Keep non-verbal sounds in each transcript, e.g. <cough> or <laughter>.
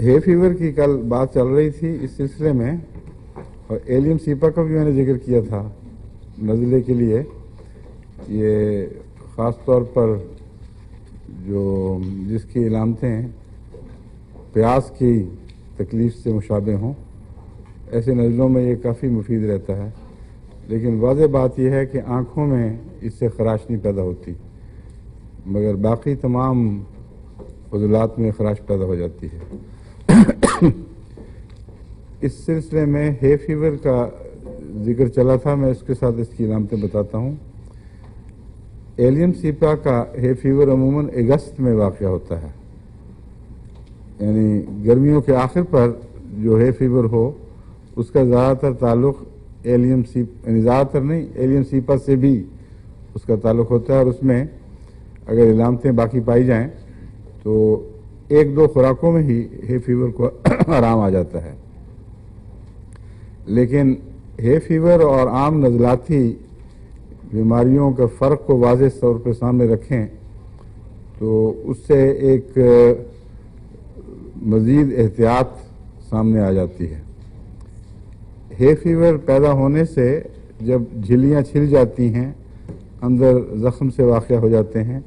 Hay fever की कल बात चल रही थी इस सिलसिले में और एलियम सीपा का भी मैंने ज़िक्र किया था नज़ले के लिए। ये ख़ास तौर पर जो जिसकी इलामतें प्यास की तकलीफ़ से मुशाबे हों, ऐसे नज़लों में ये काफ़ी मुफीद रहता है। लेकिन वाज बात यह है कि आँखों में इससे खराश नहीं पैदा होती, मगर बाकी तमाम फजलात में खराश पैदा हो जाती है। <laughs> इस सिलसिले में हे फीवर का ज़िक्र चला था, मैं इसके साथ इसकी इलामतें बताता हूँ। एलियम सीपा का हे फीवर अमूमन अगस्त में वाक़ होता है। यानी गर्मियों के आखिर पर जो है फीवर हो, उसका ज़्यादातर ताल्लुक एलियम सीप, यानी ज़्यादातर नहीं एलियम सीपा से भी उसका ताल्लुक होता है। और उसमें अगर इलामतें बाकी पाई जाएँ तो एक दो खुराकों में ही हे फीवर को <coughs> आराम आ जाता है। लेकिन हे फीवर और आम नज़लाती बीमारियों के फ़र्क को वाज तौर पर सामने रखें तो उससे एक मज़ीद एहतियात सामने आ जाती है। हे फीवर पैदा होने से जब झिल्लियाँ छिल जाती हैं, अंदर ज़ख्म से वाक़ हो जाते हैं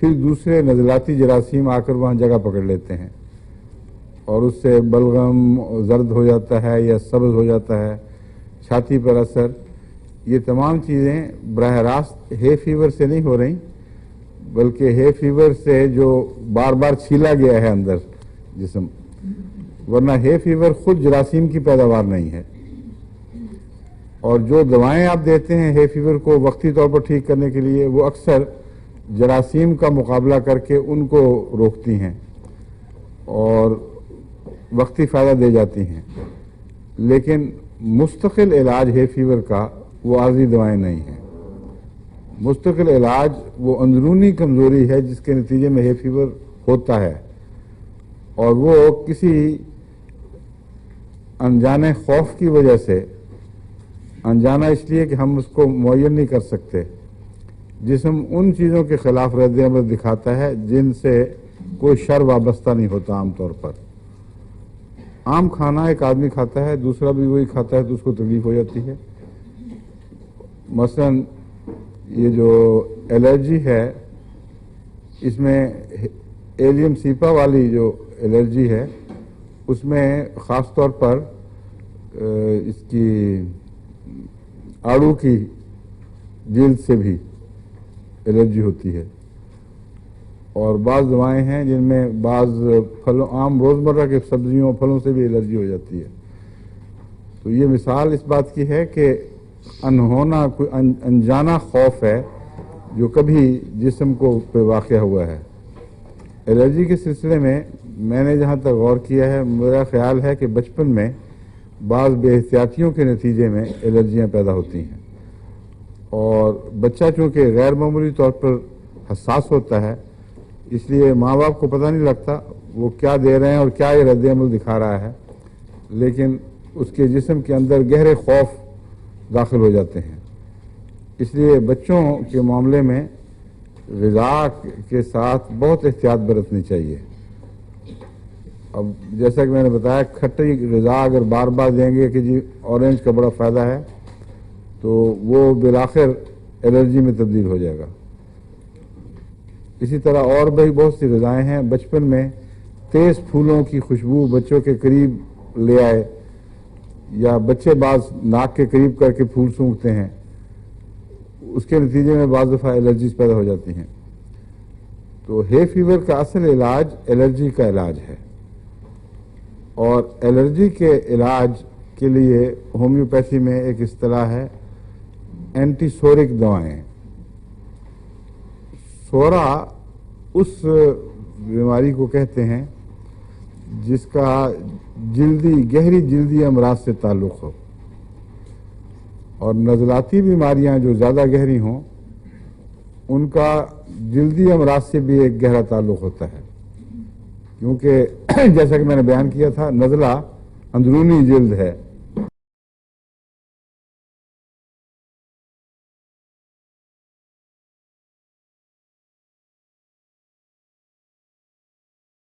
फिर दूसरे नज़लाती जरासीम आकर वहाँ जगह पकड़ लेते हैं। और उससे बलगम जर्द हो जाता है या सब्ज हो जाता है, छाती पर असर। ये तमाम चीज़ें बरह रास्त हे फीवर से नहीं हो रही, बल्कि हे फीवर से जो बार बार छीला गया है अंदर जिसम। वरना हे फीवर खुद जरासीम की पैदावार नहीं है। और जो दवाएँ आप देते हैं हे फीवर को वक्ती तौर पर ठीक करने के लिए, वो अक्सर जरासीम का मुकाबला करके उनको रोकती हैं और वक्ती फ़ायदा दे जाती हैं। लेकिन मुस्तकिल इलाज है फीवर का, वो आर्जी दवाएँ नहीं हैं। मुस्तकिल इलाज वो अंदरूनी कमज़ोरी है जिसके नतीजे में है फीवर होता है। और वो किसी अनजाने खौफ की वजह से, अनजाना इसलिए कि हम उसको मुन नहीं कर सकते। जिसम उन चीज़ों के खिलाफ रद्द अमल दिखाता है जिनसे कोई शर वाबस्ता नहीं होता आमतौर पर। आम खाना एक आदमी खाता है, दूसरा भी वही खाता है तो उसको तकलीफ़ हो जाती है। मसलन ये जो एलर्जी है, इसमें एलियम सीपा वाली जो एलर्जी है, उसमें ख़ास तौर पर इसकी आड़ू की जिल्द से भी एलर्जी होती है। और बाज़ दवाएँ हैं जिनमें बाज़ फलों, आम रोज़मर्रा के सब्जियों, फलों से भी एलर्जी हो जाती है। तो ये मिसाल इस बात की है कि अनहोना, कोई अनजाना खौफ है जो कभी जिसम को पे वाक़ हुआ है। एलर्जी के सिलसिले में मैंने जहाँ तक गौर किया है, मेरा ख्याल है कि बचपन में बाज़ बेहतियातियों के नतीजे में एलर्जियाँ पैदा होती हैं। और बच्चा चूँकि गैर मामूली तौर पर हसास होता है, इसलिए माँ बाप को पता नहीं लगता वो क्या दे रहे हैं और क्या ये रद्द अमल दिखा रहा है। लेकिन उसके जिसम के अंदर गहरे खौफ दाखिल हो जाते हैं। इसलिए बच्चों के मामले में गज़ा के साथ बहुत एहतियात बरतनी चाहिए। अब जैसा कि मैंने बताया, खट्टी गज़ा अगर बार बार देंगे कि जी, ऑरेंज का बड़ा फ़ायदा है। तो वो बिलाखिर एलर्जी में तब्दील हो जाएगा। इसी तरह और भी बहुत सी गज़ाएँ हैं। बचपन में तेज़ फूलों की खुशबू बच्चों के करीब ले आए या बच्चे बाज नाक के करीब करके फूल सूंघते हैं। उसके नतीजे में बाज़ दफ़ा एलर्जीज पैदा हो जाती हैं। तो हे फीवर का असल इलाज एलर्जी का इलाज है। और एलर्जी के इलाज के लिए होम्योपैथी में एक असलाह है। एंटीसोरिक दवाएँ। सोरा उस बीमारी को कहते हैं, जिसका जल्दी, गहरी जल्दी अमराज से ताल्लुक़ हो। और नज़लाती बीमारियाँ जो ज़्यादा गहरी हों, उनका जल्दी अमराज से भी एक गहरा ताल्लुक़ होता है। क्योंकि <clears throat> जैसा कि मैंने बयान किया था, नज़ला अंदरूनी जल्द है।